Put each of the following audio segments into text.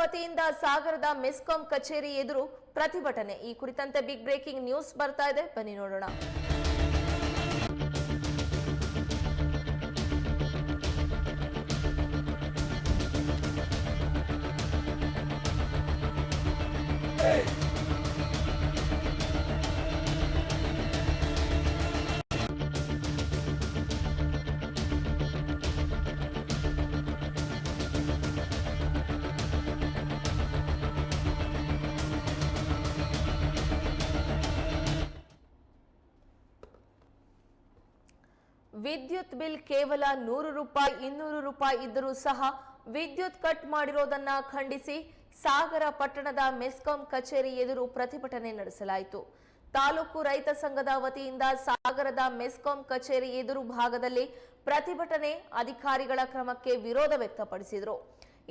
ವತಿಯಿಂದ ಸಾಗರದ ಮೆಸ್ಕಾಂ ಕಚೇರಿ ಎದುರು ಪ್ರತಿಭಟನೆ. ಈ ಕುರಿತಂತೆ ಬಿಗ್ ಬ್ರೇಕಿಂಗ್ ನ್ಯೂಸ್ ಬರ್ತಾ ಇದೆ. ಬನ್ನಿ ನೋಡೋಣ. ವಿದ್ಯುತ್ ಬಿಲ್ ಕೇವಲ ನೂರು ರೂಪಾಯಿ, ಇನ್ನೂರು ರೂಪಾಯಿ ಇದ್ದರೂ ಸಹ ವಿದ್ಯುತ್ ಕಟ್ ಮಾಡಿರೋದನ್ನ ಖಂಡಿಸಿ ಸಾಗರ ಪಟ್ಟಣದ ಮೆಸ್ಕಾಂ ಕಚೇರಿ ಎದುರು ಪ್ರತಿಭಟನೆ ನಡೆಸಲಾಯಿತು. ತಾಲೂಕು ರೈತ ಸಂಘದ ವತಿಯಿಂದ ಸಾಗರದ ಮೆಸ್ಕಾಂ ಕಚೇರಿ ಎದುರು ಭಾಗದಲ್ಲಿ ಪ್ರತಿಭಟನೆ ಅಧಿಕಾರಿಗಳ ಕ್ರಮಕ್ಕೆ ವಿರೋಧ ವ್ಯಕ್ತಪಡಿಸಿದರು.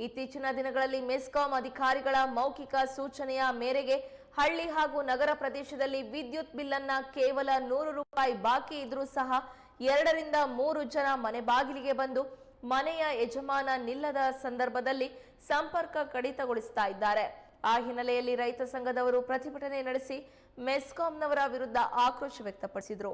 ಇತ್ತೀಚಿನ ದಿನಗಳಲ್ಲಿ ಮೆಸ್ಕಾಂ ಅಧಿಕಾರಿಗಳ ಮೌಖಿಕ ಸೂಚನೆಯ ಮೇರೆಗೆ ಹಳ್ಳಿ ಹಾಗೂ ನಗರ ಪ್ರದೇಶದಲ್ಲಿ ವಿದ್ಯುತ್ ಬಿಲ್ ಅನ್ನ ಕೇವಲ ನೂರು ರೂಪಾಯಿ ಬಾಕಿ ಇದ್ರೂ ಸಹ ಎರಡರಿಂದ ಮೂರು ಜನ ಮನೆ ಬಾಗಿಲಿಗೆ ಬಂದು ಮನೆಯ ಯಜಮಾನ ನಿಲ್ಲದ ಸಂದರ್ಭದಲ್ಲಿ ಸಂಪರ್ಕ ಕಡಿತಗೊಳಿಸ್ತಾ ಇದ್ದಾರೆ. ಆ ಹಿನ್ನೆಲೆಯಲ್ಲಿ ರೈತ ಸಂಘದವರು ಪ್ರತಿಭಟನೆ ನಡೆಸಿ ಮೆಸ್ಕಾಂನವರ ವಿರುದ್ಧ ಆಕ್ರೋಶ ವ್ಯಕ್ತಪಡಿಸಿದರು.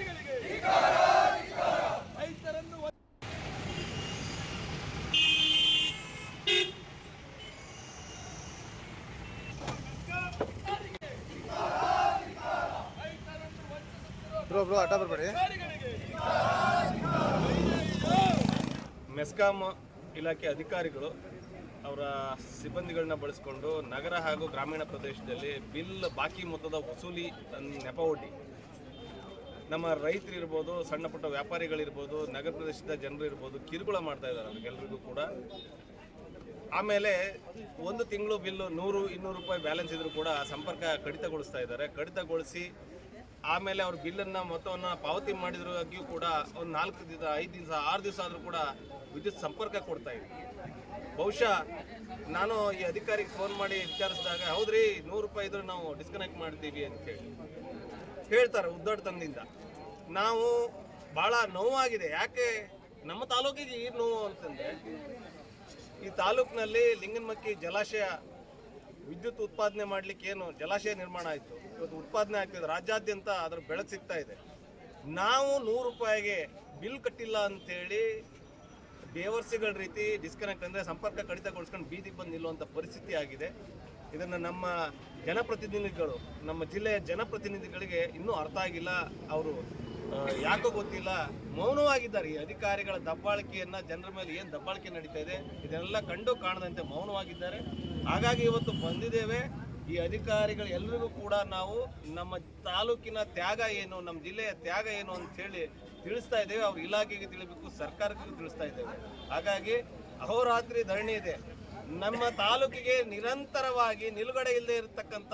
ಅಧಿಕಾರಿಗಳಿಗೆ. ರೈತರನ್ನು ಮೆಸ್ಕಾಂ ಅಡ್ಡ ಬರಬೇಡಿ. ಇಲಾಖೆ ಅಧಿಕಾರಿಗಳು ಅವರ ಸಿಬ್ಬಂದಿಗಳನ್ನ ಬಳಸಿಕೊಂಡು ನಗರ ಹಾಗೂ ಗ್ರಾಮೀಣ ಪ್ರದೇಶದಲ್ಲಿ ಬಿಲ್ ಬಾಕಿ ಮೊತ್ತದ ವಸೂಲಿ ನೆಪ ನೆಪವೊಡ್ಡಿ ನಮ್ಮ ರೈತರು ಇರ್ಬೋದು ಸಣ್ಣ ಪುಟ್ಟ ವ್ಯಾಪಾರಿಗಳಿರ್ಬೋದು, ನಗರ ಪ್ರದೇಶದ ಜನರು ಇರ್ಬೋದು ಕಿರುಕುಳ ಮಾಡ್ತಾ ಇದ್ದಾರೆ ಕೂಡ. ಆಮೇಲೆ ಒಂದು ತಿಂಗಳು ಬಿಲ್ಲು ನೂರು, ಇನ್ನೂರು ರೂಪಾಯಿ ಬ್ಯಾಲೆನ್ಸ್ ಇದ್ರೂ ಕೂಡ ಸಂಪರ್ಕ ಕಡಿತಗೊಳಿಸ್ತಾ ಇದ್ದಾರೆ. ಕಡಿತಗೊಳಿಸಿ ಆಮೇಲೆ ಅವ್ರ ಬಿಲ್ಲನ್ನು ಮೊತ್ತವನ್ನು ಪಾವತಿ ಮಾಡಿದ್ರಾಗಿಯೂ ಕೂಡ ಒಂದು ನಾಲ್ಕು ದಿವಸ, ಐದು ದಿವಸ, ಆರು ದಿವಸ ಆದರೂ ಕೂಡ ವಿದ್ಯುತ್ ಸಂಪರ್ಕ ಕೊಡ್ತಾ ಇದೆ ಬಹುಶಃ ನಾನು ಈ ಅಧಿಕಾರಿಗೆ ಫೋನ್ ಮಾಡಿ ವಿಚಾರಿಸಿದಾಗ, ಹೌದ್ರಿ, ನೂರು ರೂಪಾಯಿ ಇದ್ರೆ ನಾವು ಡಿಸ್ಕನೆಕ್ಟ್ ಮಾಡ್ತೀವಿ ಅಂತೇಳಿ ಹೇಳ್ತಾರೆ ಉದ್ದಾಟತನದಿಂದ. ನಾವು ಭಾಳ ನೋವಾಗಿದೆ. ಯಾಕೆ? ನಮ್ಮ ತಾಲೂಕಿಗೆ ಈ ನೋವು ಅಂತಂದ್ರೆ, ಈ ತಾಲೂಕಿನಲ್ಲಿ ಲಿಂಗನಮಕ್ಕಿ ಜಲಾಶಯ ವಿದ್ಯುತ್ ಉತ್ಪಾದನೆ ಮಾಡಲಿಕ್ಕೆ ಏನು ಜಲಾಶಯ ನಿರ್ಮಾಣ ಆಯಿತು. ಇವತ್ತು ಉತ್ಪಾದನೆ ಆಗ್ತಿದೆ. ರಾಜ್ಯಾದ್ಯಂತ ಅದರ ಬೆಳಕು ಸಿಗ್ತಾ ಇದೆ. ನಾವು ನೂರು ರೂಪಾಯಿಗೆ ಬಿಲ್ ಕಟ್ಟಿಲ್ಲ ಅಂತೇಳಿ ಬೇವರ್ಸಿಗಳ ರೀತಿ ಡಿಸ್ಕನೆಕ್ಟ್ ಅಂದರೆ ಸಂಪರ್ಕ ಕಡಿತಗೊಳಿಸ್ಕೊಂಡು ಬೀದಿಗೆ ಬಂದು ನಿಲ್ಲುವಂಥ ಪರಿಸ್ಥಿತಿ ಆಗಿದೆ. ಇದನ್ನು ನಮ್ಮ ಜನಪ್ರತಿನಿಧಿಗಳು, ನಮ್ಮ ಜಿಲ್ಲೆಯ ಜನಪ್ರತಿನಿಧಿಗಳಿಗೆ ಇನ್ನೂ ಅರ್ಥ ಆಗಿಲ್ಲ. ಅವರು ಯಾಕೋ ಗೊತ್ತಿಲ್ಲ. ಮೌನವಾಗಿದ್ದಾರೆ. ಈ ಅಧಿಕಾರಿಗಳ ದಬ್ಬಾಳಿಕೆಯನ್ನು ಜನರ ಮೇಲೆ ಏನು ದಬ್ಬಾಳಿಕೆ ನಡೀತಾ ಇದೆ, ಇದನ್ನೆಲ್ಲ ಕಂಡು ಕಾಣದಂತೆ ಮೌನವಾಗಿದ್ದಾರೆ. ಹಾಗಾಗಿ ಇವತ್ತು ಬಂದಿದ್ದೇವೆ. ಈ ಅಧಿಕಾರಿಗಳು ಎಲ್ರಿಗೂ ಕೂಡ ನಾವು ನಮ್ಮ ತಾಲೂಕಿನ ತ್ಯಾಗ ಏನು, ನಮ್ಮ ಜಿಲ್ಲೆಯ ತ್ಯಾಗ ಏನು ಅಂತ ಹೇಳಿ ತಿಳಿಸ್ತಾ ಇದ್ದೇವೆ. ಅವ್ರ ಇಲಾಖೆಗೆ ತಿಳಿಬೇಕು, ಸರ್ಕಾರಕ್ಕೂ ತಿಳಿಸ್ತಾ ಇದ್ದೇವೆ. ಹಾಗಾಗಿ ಅಹೋರಾತ್ರಿ ಧರಣಿ ಇದೆ. ನಮ್ಮ ತಾಲೂಕಿಗೆ ನಿರಂತರವಾಗಿ ನಿಲುಗಡೆ ಇಲ್ಲದೆ ಇರತಕ್ಕಂಥ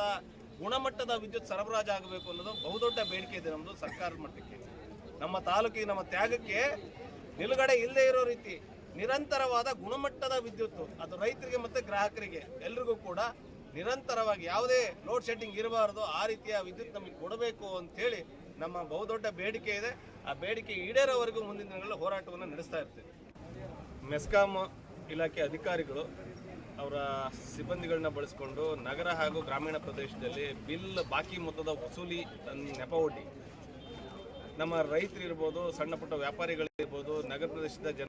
ಗುಣಮಟ್ಟದ ವಿದ್ಯುತ್ ಸರಬರಾಜು ಆಗಬೇಕು ಅನ್ನೋದು ಬಹುದೊಡ್ಡ ಬೇಡಿಕೆ ಇದೆ ನಮ್ಮದು ಸರ್ಕಾರದ ಮಟ್ಟಕ್ಕೆ. ನಮ್ಮ ತಾಲೂಕಿಗೆ ನಮ್ಮ ತ್ಯಾಗಕ್ಕೆ ನಿಲುಗಡೆ ಇಲ್ಲದೆ ಇರೋ ರೀತಿ ನಿರಂತರವಾದ ಗುಣಮಟ್ಟದ ವಿದ್ಯುತ್ ಅದು ರೈತರಿಗೆ ಮತ್ತು ಗ್ರಾಹಕರಿಗೆ ಎಲ್ರಿಗೂ ಕೂಡ ನಿರಂತರವಾಗಿ ಯಾವುದೇ ಲೋಡ್ ಶೆಡ್ಡಿಂಗ್ ಇರಬಾರದು, ಆ ರೀತಿಯ ವಿದ್ಯುತ್ ನಮಗೆ ಕೊಡಬೇಕು ಅಂತೇಳಿ ನಮ್ಮ ಬಹುದೊಡ್ಡ ಬೇಡಿಕೆ ಇದೆ. ಆ ಬೇಡಿಕೆ ಈಡೇರೋವರೆಗೂ ಮುಂದಿನ ದಿನಗಳಲ್ಲಿ ಹೋರಾಟವನ್ನು ನಡೆಸ್ತಾ ಇರ್ತೀವಿ. ಮೆಸ್ಕಾಂ ಇಲಾಖೆ ಅಧಿಕಾರಿಗಳು ಅವರ ಸಿಬ್ಬಂದಿಗಳನ್ನ ಬಳಸಿಕೊಂಡು ನಗರ ಹಾಗೂ ಗ್ರಾಮೀಣ ಪ್ರದೇಶದಲ್ಲಿ ಬಿಲ್ ಬಾಕಿ ಮೊತ್ತದ ವಸೂಲಿ ನೆಪ ಒಡ್ಡಿ. ನಮ್ಮ ರೈತರಿರ್ಬೋದು ಸಣ್ಣ ಪುಟ್ಟ ವ್ಯಾಪಾರಿಗಳಿರ್ಬೋದು, ನಗರ ಪ್ರದೇಶದ ಜನ